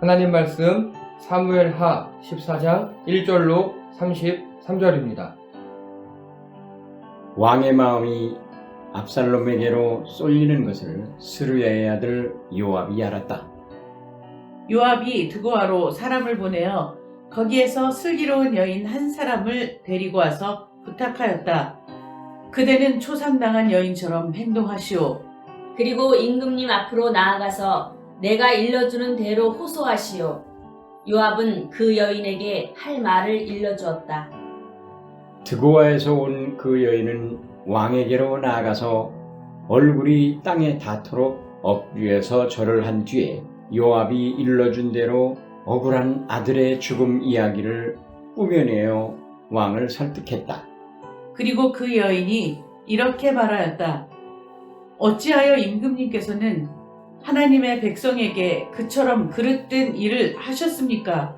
하나님 말씀 사무엘 하 14장 1절로 33절입니다. 왕의 마음이 압살롬에게로 쏠리는 것을 스루야의 아들 요압이 알았다. 요압이 드고아로 사람을 보내어 거기에서 슬기로운 여인 한 사람을 데리고 와서 부탁하였다. 그대는 초상당한 여인처럼 행동하시오. 그리고 임금님 앞으로 나아가서 내가 일러주는 대로 호소하시오. 요압은 그 여인에게 할 말을 일러주었다. 드고아에서 온 그 여인은 왕에게로 나아가서 얼굴이 땅에 닿도록 엎드려서 절을 한 뒤에 요압이 일러준 대로 억울한 아들의 죽음 이야기를 꾸며내어 왕을 설득했다. 그리고 그 여인이 이렇게 말하였다. 어찌하여 임금님께서는 하나님의 백성에게 그처럼 그릇된 일을 하셨습니까?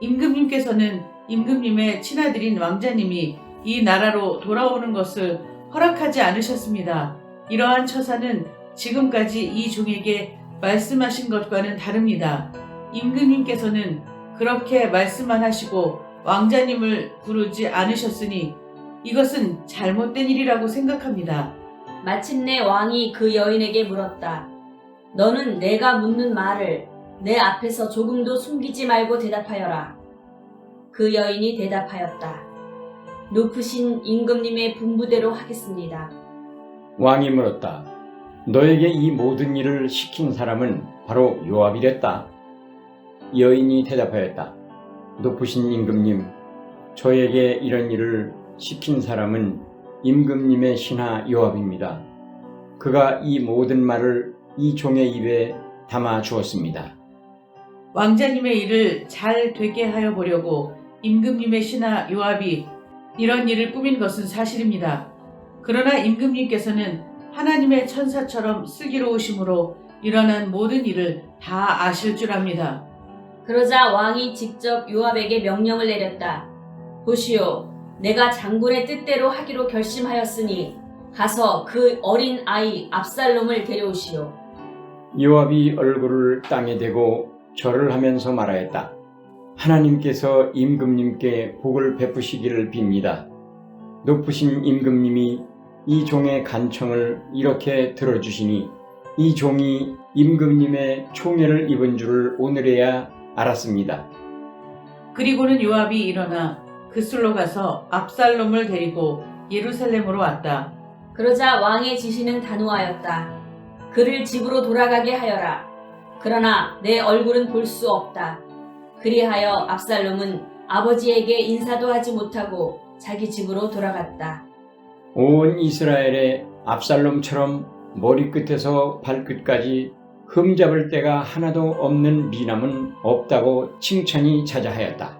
임금님께서는 임금님의 친아들인 왕자님이 이 나라로 돌아오는 것을 허락하지 않으셨습니다. 이러한 처사는 지금까지 이 종에게 말씀하신 것과는 다릅니다. 임금님께서는 그렇게 말씀만 하시고 왕자님을 부르지 않으셨으니 이것은 잘못된 일이라고 생각합니다. 마침내 왕이 그 여인에게 물었다. 너는 내가 묻는 말을 내 앞에서 조금도 숨기지 말고 대답하여라. 그 여인이 대답하였다. 높으신 임금님의 분부대로 하겠습니다. 왕이 물었다. 너에게 이 모든 일을 시킨 사람은 바로 요압이랬다. 여인이 대답하였다. 높으신 임금님, 저에게 이런 일을 시킨 사람은 임금님의 신하 요압입니다. 그가 이 모든 말을 이 종의 입에 담아 주었습니다. 왕자님의 일을 잘 되게 하여 보려고 임금님의 신하 요압이 이런 일을 꾸민 것은 사실입니다. 그러나 임금님께서는 하나님의 천사처럼 슬기로우심으로 일어난 모든 일을 다 아실 줄 압니다. 그러자 왕이 직접 요압에게 명령을 내렸다. 보시오, 내가 장군의 뜻대로 하기로 결심하였으니 가서 그 어린 아이 압살롬을 데려오시오. 요압이 얼굴을 땅에 대고 절을 하면서 말하였다. 하나님께서 임금님께 복을 베푸시기를 빕니다. 높으신 임금님이 이 종의 간청을 이렇게 들어주시니 이 종이 임금님의 총애를 입은 줄을 오늘에야 알았습니다. 그리고는 요압이 일어나 그술로 가서 압살롬을 데리고 예루살렘으로 왔다. 그러자 왕의 지시는 단호하였다. 그를 집으로 돌아가게 하여라. 그러나 내 얼굴은 볼 수 없다. 그리하여 압살롬은 아버지에게 인사도 하지 못하고 자기 집으로 돌아갔다. 온 이스라엘에 압살롬처럼 머리끝에서 발끝까지 흠잡을 데가 하나도 없는 미남은 없다고 칭찬이 자자하였다.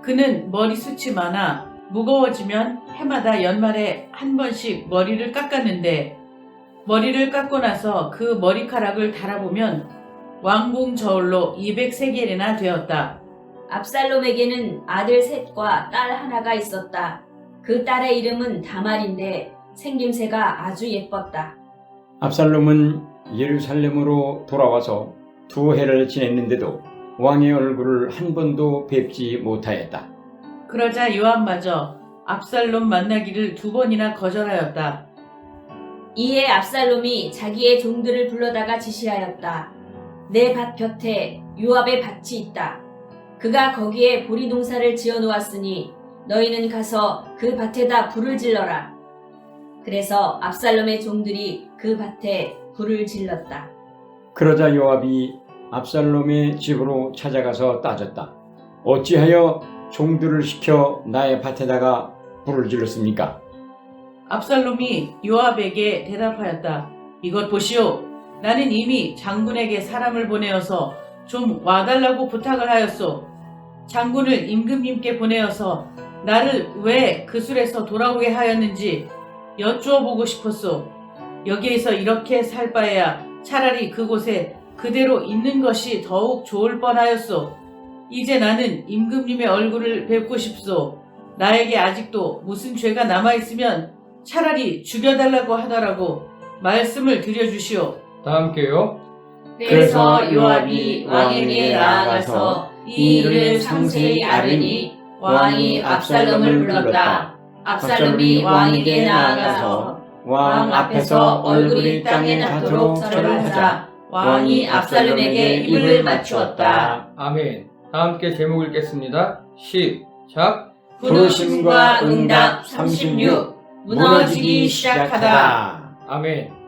그는 머리숱이 많아 무거워지면 해마다 연말에 한 번씩 머리를 깎았는데 머리를 깎고 나서 그 머리카락을 달아보면 왕궁 저울로 200세겔이나 되었다. 압살롬에게는 아들 셋과 딸 하나가 있었다. 그 딸의 이름은 다말인데 생김새가 아주 예뻤다. 압살롬은 예루살렘으로 돌아와서 두 해를 지냈는데도 왕의 얼굴을 한 번도 뵙지 못하였다. 그러자 요압마저 압살롬 만나기를 두 번이나 거절하였다. 이에 압살롬이 자기의 종들을 불러다가 지시하였다. 내 밭 곁에 요압의 밭이 있다. 그가 거기에 보리 농사를 지어 놓았으니 너희는 가서 그 밭에다 불을 질러라. 그래서 압살롬의 종들이 그 밭에 불을 질렀다. 그러자 요압이 압살롬의 집으로 찾아가서 따졌다. 어찌하여 종들을 시켜 나의 밭에다가 불을 질렀습니까? 압살롬이 요압에게 대답하였다. 이것 보시오. 나는 이미 장군에게 사람을 보내어서 좀 와달라고 부탁을 하였소. 장군을 임금님께 보내어서 나를 왜 그술에서 돌아오게 하였는지 여쭈어 보고 싶었소. 여기에서 이렇게 살 바에야 차라리 그곳에 그대로 있는 것이 더욱 좋을 뻔하였소. 이제 나는 임금님의 얼굴을 뵙고 싶소. 나에게 아직도 무슨 죄가 남아있으면 차라리 죽여달라고 하더라고 말씀을 드려주시오. 다 함께요. 그래서 요압이 왕에게 나아가서 이 일을 상세히 아뢰니 왕이 압살롬을 불렀다. 압살롬이 왕에게 나아가서 왕 앞에서 얼굴이 땅에 닿도록 절을 하자 왕이 압살롬에게 입을 맞추었다. 아멘. 다 함께 제목 읽겠습니다. 시작. 부르심과 응답 36 무너지기 시작하다. 아멘.